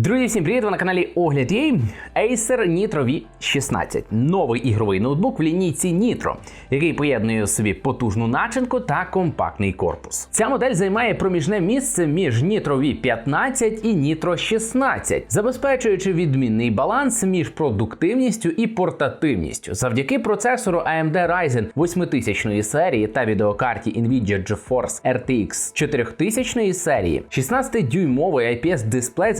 Друзі, всім привіт! Ви на каналі Огляд Єй. Acer Nitro V16. Новий ігровий ноутбук в лінійці Nitro, який поєднує у собі потужну начинку та компактний корпус. Ця модель займає проміжне місце між Nitro V15 і Nitro 16, забезпечуючи відмінний баланс між продуктивністю і портативністю. Завдяки процесору AMD Ryzen 8000 серії та відеокарті Nvidia GeForce RTX 4000 серії, 16-дюймовий IPS дисплей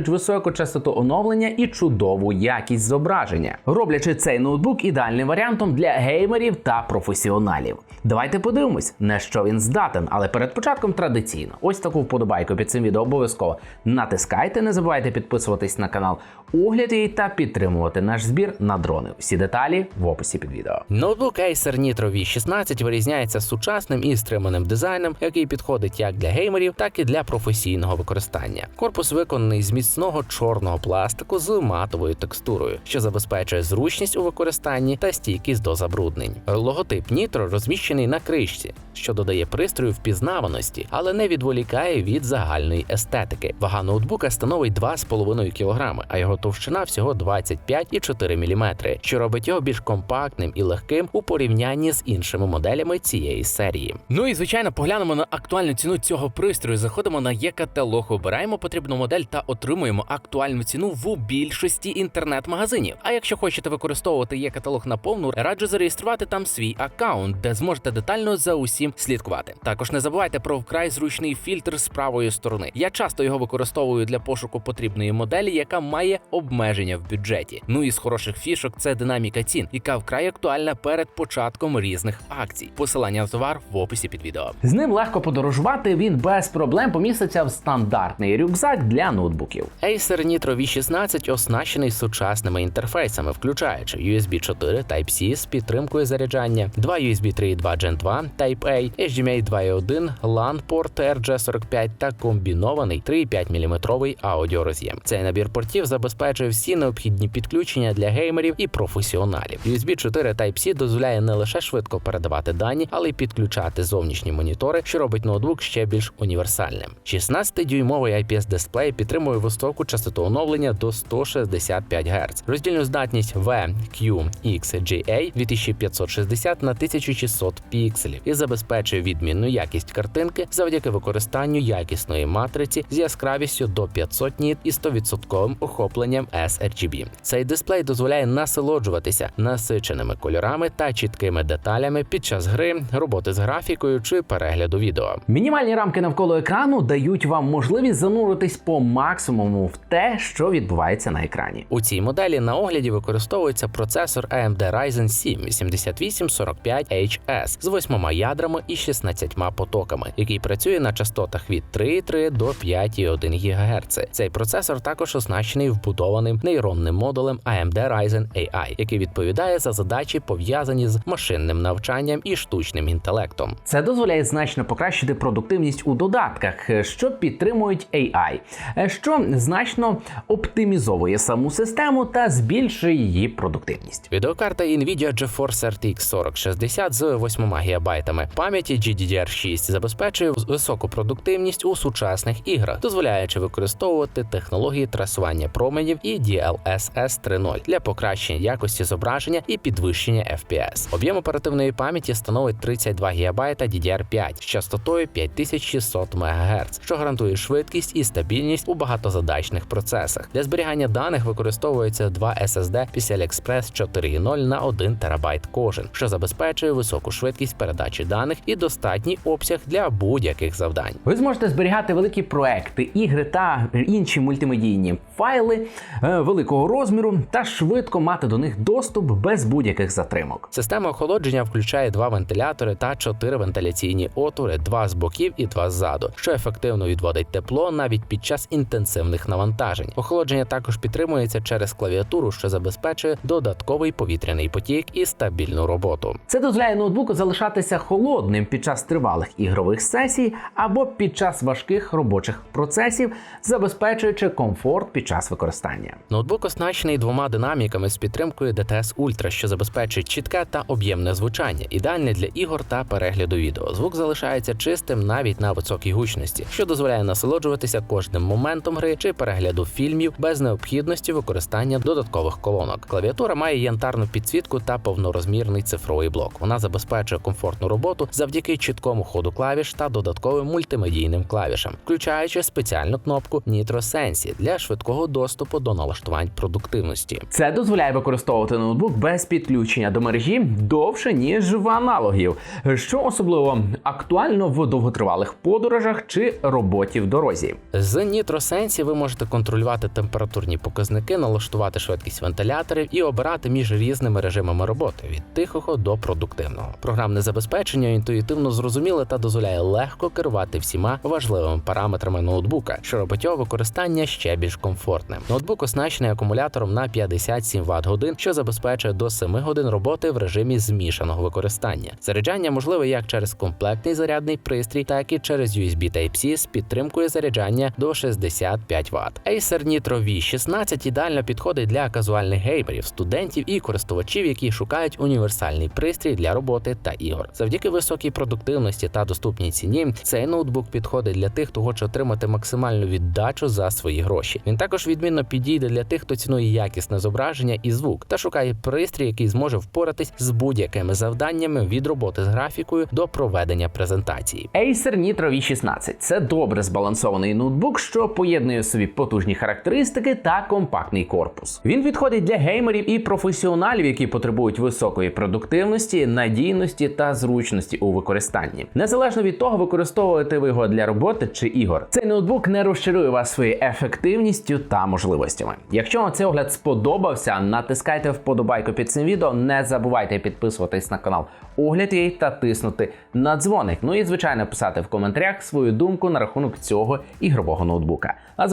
забезпечують високу частоту оновлення і чудову якість зображення, роблячи цей ноутбук ідеальним варіантом для геймерів та професіоналів. Давайте подивимось, на що він здатен, але перед початком традиційно, ось таку вподобайку під цим відео обов'язково натискайте, не забувайте підписуватись на канал Огляд її та підтримувати наш збір на дрони. Всі деталі в описі під відео. Ноутбук Acer Nitro V16 вирізняється сучасним і стриманим дизайном, який підходить як для геймерів, так і для професійного використання. Корпус виконаний з міцного чорного пластику з матовою текстурою, що забезпечує зручність у використанні та стійкість до забруднень. Логотип Nitro розміщений на кришці, що додає пристрою впізнаваності, але не відволікає від загальної естетики. Вага ноутбука становить 2,5 кг, а його товщина всього 25,4 мм, що робить його більш компактним і легким у порівнянні з іншими моделями цієї серії. Ну і звичайно, поглянемо на актуальну ціну цього пристрою. Заходимо на є-каталог, обираємо потрібну модель та отримуємо актуальну ціну в більшості інтернет-магазинів. А якщо хочете використовувати є-каталог на повну, раджу зареєструвати там свій аккаунт, де зможете детально за усім слідкувати. Також не забувайте про вкрай зручний фільтр з правої сторони. Я часто його використовую для пошуку потрібної моделі, яка має обмеження в бюджеті. Ну і з хороших фішок це динаміка цін, яка вкрай актуальна перед початком різних акцій. Посилання на товар в описі під відео. З ним легко подорожувати. Він без проблем поміститься в стандартний рюкзак для ноутбуків. Acer Nitro V16 оснащений сучасними інтерфейсами, включаючи USB 4 Type-C з підтримкою заряджання, два USB 3.2 Gen 2 Type-A, HDMI 2.1, LAN порт RJ45 та комбінований 3,5 мм аудіороз'єм. Цей набір портів забезпечує всі необхідні підключення для геймерів і професіоналів. USB 4 Type-C дозволяє не лише швидко передавати дані, але й підключати зовнішні монітори, що робить ноутбук ще більш універсальним. 16-дюймовий IPS дисплей підтримує високу частоту оновлення до 165 Гц. Роздільну здатність VQXGA 2560 на 1600 пікселів і забезпечує відмінну якість картинки завдяки використанню якісної матриці з яскравістю до 500 ніт і 100% охопленням sRGB. Цей дисплей дозволяє насолоджуватися насиченими кольорами та чіткими деталями під час гри, роботи з графікою чи перегляду відео. Мінімальні рамки навколо екрану дають вам можливість зануритись по максимуму в те, що відбувається на екрані. У цій моделі на огляді використовується процесор AMD Ryzen 7 8845HS з 8 ядрами і 16 потоками, який працює на частотах від 3,3 до 5,1 ГГц. Цей процесор також оснащений вбудованим нейронним модулем AMD Ryzen AI, який відповідає за задачі, пов'язані з машинним навчанням і штучним інтелектом. Це дозволяє значно покращити продуктивність у додатках, що підтримують AI, е, що значно оптимізовує саму систему та збільшує її продуктивність. Відеокарта Nvidia GeForce RTX 4060 з 8 ГБ пам'яті GDDR6 забезпечує високу продуктивність у сучасних іграх, дозволяючи використовувати технології трасування променів і DLSS 3.0 для покращення якості зображення і підвищення FPS. Об'єм оперативної пам'яті становить 32 ГБ DDR5 з частотою 5600 МГц, що гарантує швидкість і стабільність у багатозадачних процесах. Для зберігання даних використовується два SSD PCI Express 4.0 на 1 ТБ кожен, що забезпечує високу швидкість передачі даних і достатній обсяг для будь-яких завдань. Ви зможете зберігати великі проекти, ігри та інші мультимедійні файли е, великого розміру та швидко мати до них доступ без будь-яких затримок. Система охолодження включає два вентилятори та чотири вентиляційні отвори, два з боків і два ззаду, що ефективно відводить тепло навіть під час інтенсивних навантажень. Охолодження також підтримується через клавіатуру, що забезпечує додатковий повітряний потік і стабільну роботу. Це дозволяє ноутбуку залишатися холодним під час тривалих ігрових сесій або під час важких робочих процесів, забезпечуючи комфорт під час використання. Ноутбук оснащений двома динаміками з підтримкою DTS Ultra, що забезпечує чітке та об'ємне звучання, ідеальне для ігор та перегляду відео. Звук залишається чистим навіть на високій гучності, що дозволяє насолоджуватися кожним моментом гри чи перегляду фільмів без необхідності використання додаткових колонок. Клавіатура має янтарну підсвітку та повнорозмірний цифровий блок. Вона забезпечує комфортну роботу завдяки чіткому ходу клавіш та додатковим мультимедійним клавішам, включаючи спеціальну кнопку Nitro Sensi для швидкого доступу до налаштувань продуктивності. Це дозволяє використовувати ноутбук без підключення до мережі довше ніж в аналогів, що особливо актуально в довготривалих подорожах чи роботі в дорозі. З Nitro Sensi ви можете контролювати температурні показники, налаштувати швидкість вентиляторів і обирати між різними режимами роботи від тихого до продуктивного. Програмне забезпечення інтуїтивно зрозуміле та дозволяє легко керувати всіма важливими параметрами ноутбука, що робить його використання ще більш комфортним. Ноутбук оснащений акумулятором на 57 Вт годин, що забезпечує до 7 годин роботи в режимі змішаного використання. Заряджання можливе як через комплектний зарядний пристрій, так і через USB Type-C з підтримкою заряджання до 65 Вт. Acer Nitro V16 ідеально підходить для казуальних геймерів, студентів і користувачів, які шукають універсальний пристрій для роботи та ігор. Завдяки високій продуктивності та доступній ціні цей ноутбук підходить для тих, хто хоче отримати максимальну віддачу за свої гроші. Він також відмінно підійде для тих, хто цінує якісне зображення і звук, та шукає пристрій, який зможе впоратись з будь-якими завданнями від роботи з графікою до проведення презентації. Acer Nitro V16 це добре збалансований ноутбук, що поєднує собі потужні характеристики та компактний корпус. Він підходить для геймерів і професіоналів, які потребують високої продуктивності, надійності та зручності у використанні. Незалежно від того, використовуєте ви його для роботи чи ігор. Цей ноутбук не розчарує вас своєю ефективністю та можливостями. Якщо вам цей огляд сподобався, натискайте вподобайку під цим відео. Не забувайте підписуватись на канал Огляд Єй та тиснути на дзвоник. Ну і звичайно писати в коментарях свою думку на рахунок цього ігрового ноутбука. А з